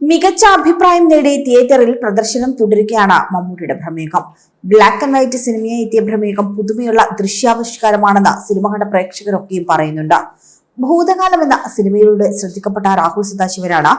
മികച്ച അഭിപ്രായം നേടി തിയേറ്ററിൽ പ്രദർശനം തുടരുകയാണ് മമ്മൂട്ടിയുടെ ഭ്രമേകം. ബ്ലാക്ക് ആൻഡ് വൈറ്റ് സിനിമയെ എത്തിയ ഭ്രമേകം പുതുമയുള്ള ദൃശ്യാവിഷ്കാരമാണെന്ന് സിനിമ കണ്ട പ്രേക്ഷകരൊക്കെയും പറയുന്നുണ്ട്. ഭൂതകാലം എന്ന സിനിമയിലൂടെ ശ്രദ്ധിക്കപ്പെട്ട രാഹുൽ സദാശിവനാണ്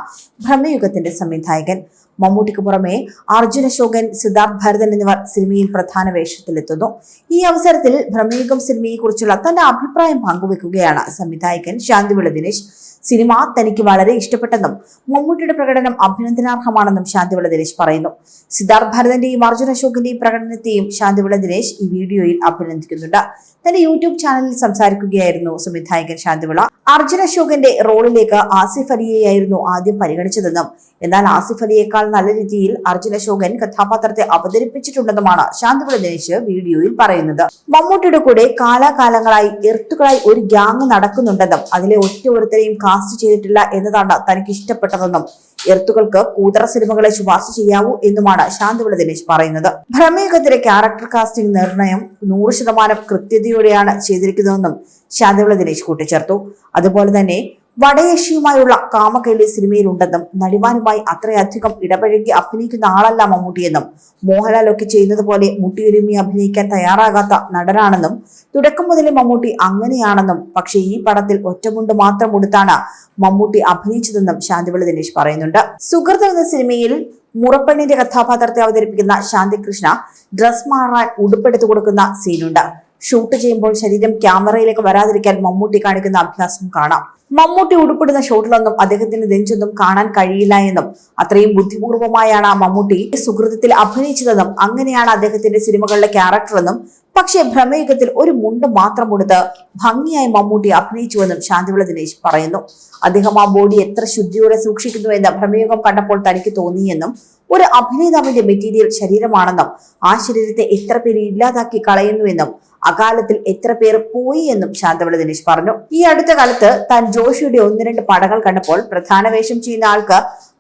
ഭ്രമയുഗത്തിന്റെ സംവിധായകൻ. മമ്മൂട്ടിക്ക് പുറമെ അർജുന അശോകൻ സിദ്ധാർത്ഥ് ഭരതൻ എന്നിവർ സിനിമയിൽ പ്രധാന വേഷത്തിലെത്തുന്നു. ഈ അവസരത്തിൽ ഭ്രമയുഗം സിനിമയെക്കുറിച്ചുള്ള തന്റെ അഭിപ്രായം പങ്കുവെക്കുകയാണ് സംവിധായകൻ ശാന്തിവിള ദിനേശ്. സിനിമ തനിക്ക് വളരെ ഇഷ്ടപ്പെട്ടെന്നും മമ്മൂട്ടിയുടെ പ്രകടനം അഭിനന്ദനാർഹമാണെന്നും ശാന്തിവിള ദിനേശ് പറയുന്നു. സിദ്ധാർത്ഥ് ഭരതന്റെയും അർജുന അശോകിന്റെയും പ്രകടനത്തെയും ശാന്തിവിള ദിനേശ് ഈ വീഡിയോയിൽ അഭിനന്ദിക്കുന്നുണ്ട്. തന്റെ യൂട്യൂബ് ചാനലിൽ സംസാരിക്കുകയായിരുന്നു സംവിധായകൻ ശാന്തിവിള. അർജുന അശോകന്റെ റോളിലേക്ക് ആസിഫ് അലിയെയായിരുന്നു ആദ്യം പരിഗണിച്ചതെന്നും എന്നാൽ ആസിഫ് അലിയേക്കാൾ നല്ല രീതിയിൽ അർജുന അശോകൻ കഥാപാത്രത്തെ അവതരിപ്പിച്ചിട്ടുണ്ടെന്നുമാണ് ശാന്തിപുര ദിനേശ് വീഡിയോയിൽ പറയുന്നത്. മമ്മൂട്ടിയുടെ കൂടെ കാലാകാലങ്ങളായി എർത്തുകളായി ഒരു ഗ്യാങ് നടക്കുന്നുണ്ടെന്നും അതിലെ ഒറ്റ ഒരുത്തരെയും കാസ്റ്റ് ചെയ്തിട്ടില്ല എന്നതാണ് തനിക്ക് ഇഷ്ടപ്പെട്ടതെന്നും എർത്തുകൾക്ക് കൂതറ സിനിമകളെ ശുപാർശ ചെയ്യാവൂ എന്നുമാണ് ശാന്തിവിള ദിനേശ് പറയുന്നത്. ഭ്രമയുഗത്തിലെ ക്യാരക്ടർ കാസ്റ്റിംഗ് നിർണയം നൂറ് ശതമാനം കൃത്യതയോടെയാണ് ചെയ്തിരിക്കുന്നതെന്നും ശാന്തിവിള ദിനേശ് കൂട്ടിച്ചേർത്തു. അതുപോലെ തന്നെ വടയേഷ്യയുമായുള്ള കാമകേളി സിനിമയിലുണ്ടെന്നും നടിമാരുമായി അത്രയധികം ഇടപഴകി അഭിനയിക്കുന്ന ആളല്ല മമ്മൂട്ടിയെന്നും മോഹൻലാൽ ഒക്കെ ചെയ്യുന്നത് പോലെ മുട്ടിയൊരുമി അഭിനയിക്കാൻ തയ്യാറാകാത്ത നടനാണെന്നും തുടക്കം മുതലേ മമ്മൂട്ടി അങ്ങനെയാണെന്നും പക്ഷേ ഈ പടത്തിൽ ഒറ്റമുണ്ട് മാത്രം ഉടുത്താണ് മമ്മൂട്ടി അഭിനയിച്ചതെന്നും ശാന്തിവിള ദിനേശ് പറയുന്നുണ്ട്. സുഹൃത്ത് എന്ന സിനിമയിൽ മുറപ്പെണ്ണിന്റെ കഥാപാത്രത്തെ അവതരിപ്പിക്കുന്ന ശാന്തികൃഷ്ണ ഡ്രസ് മാറാൻ ഉടുപ്പെടുത്തു കൊടുക്കുന്ന സീനുണ്ട്. ഷൂട്ട് ചെയ്യുമ്പോൾ ശരീരം ക്യാമറയിലേക്ക് വരാതിരിക്കാൻ മമ്മൂട്ടി കാണിക്കുന്ന അഭ്യാസം കാണാം. മമ്മൂട്ടി ഉടുപ്പിടുന്ന ഷോട്ടിലൊന്നും അദ്ദേഹത്തിന് നെഞ്ചൊന്നും കാണാൻ കഴിയില്ല എന്നും അത്രയും ബുദ്ധിപൂർവമായാണ് ആ മമ്മൂട്ടി സുഹൃത്തത്തിൽ അഭിനയിച്ചതെന്നും അങ്ങനെയാണ് അദ്ദേഹത്തിന്റെ സിനിമകളിലെ ക്യാരക്ടറെന്നും പക്ഷേ ഭ്രമയുഗത്തിൽ ഒരു മുണ്ട് മാത്രം കൊടുത്ത് ഭംഗിയായി മമ്മൂട്ടി അഭിനയിച്ചുവെന്നും ശാന്തിവിള ദിനേശ് പറയുന്നു. അദ്ദേഹം ആ ബോഡി എത്ര ശുദ്ധിയോടെ സൂക്ഷിക്കുന്നു എന്ന് ഭ്രമയുഗം കണ്ടപ്പോൾ തനിക്ക് തോന്നിയെന്നും ഒരു അഭിനേതാവിന്റെ മെറ്റീരിയൽ ശരീരമാണെന്നും ആ ശരീരത്തെ എത്ര പേര് ഇല്ലാതാക്കി കളയുന്നുവെന്നും അകാലത്തിൽ എത്ര പേർ പോയി എന്നും ശാന്തവള ദിനേശ് പറഞ്ഞു. ഈ അടുത്ത കാലത്ത് താൻ ജോഷിയുടെ ഒന്ന് രണ്ട് പടങ്ങൾ കണ്ടപ്പോൾ പ്രധാന വേഷം ചെയ്യുന്ന ആൾക്ക്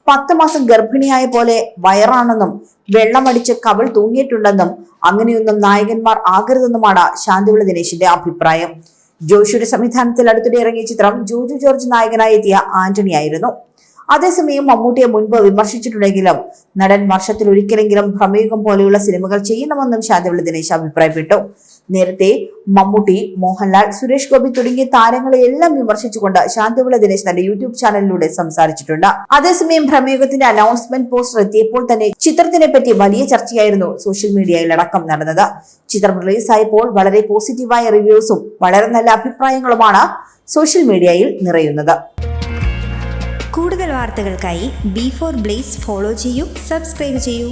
പത്ത് മാസം ഗർഭിണിയായ പോലെ വയറാണെന്നും വെള്ളമടിച്ച് കവൾ തൂങ്ങിയിട്ടുണ്ടെന്നും അങ്ങനെയൊന്നും നായകന്മാർ ആകരുതെന്നുമാണ് ശാന്തിവിള ദിനേശിന്റെ അഭിപ്രായം. ജോഷിയുടെ സംവിധാനത്തിൽ അടുത്തിടെ ഇറങ്ങിയ ചിത്രം ജോജു ജോർജ് നായകനായി എത്തിയ ആന്റണി ആയിരുന്നു. അതേസമയം മമ്മൂട്ടിയെ മുൻപ് വിമർശിച്ചിട്ടുണ്ടെങ്കിലും നടൻ വർഷത്തിൽ ഒരിക്കലെങ്കിലും ഭ്രമയുഗം പോലെയുള്ള സിനിമകൾ ചെയ്യണമെന്നും ശാന്തിവിള ദിനേശ് അഭിപ്രായപ്പെട്ടു. നേരത്തെ മമ്മൂട്ടി മോഹൻലാൽ സുരേഷ് ഗോപി തുടങ്ങിയ താരങ്ങളെ എല്ലാം വിമർശിച്ചുകൊണ്ട് ശാന്തിവിള ദിനേശ് തന്റെ യൂട്യൂബ് ചാനലിലൂടെ സംസാരിച്ചിട്ടുണ്ട്. അതേസമയം ഭ്രമയുഗത്തിന്റെ അനൗൺസ്മെന്റ് പോസ്റ്റർ എത്തിയപ്പോൾ തന്നെ ചിത്രത്തിനെ പറ്റി വലിയ ചർച്ചയായിരുന്നു സോഷ്യൽ മീഡിയയിൽ അടക്കം നടന്നത്. ചിത്രം റിലീസായപ്പോൾ വളരെ പോസിറ്റീവായ റിവ്യൂസും വളരെ നല്ല അഭിപ്രായങ്ങളുമാണ് സോഷ്യൽ മീഡിയയിൽ നിറയുന്നത്. കൂടുതൽ വാർത്തകൾക്കായി ബി ഫോർ ബ്ലേസ് ഫോളോ ചെയ്യൂ സബ്സ്ക്രൈബ് ചെയ്യൂ.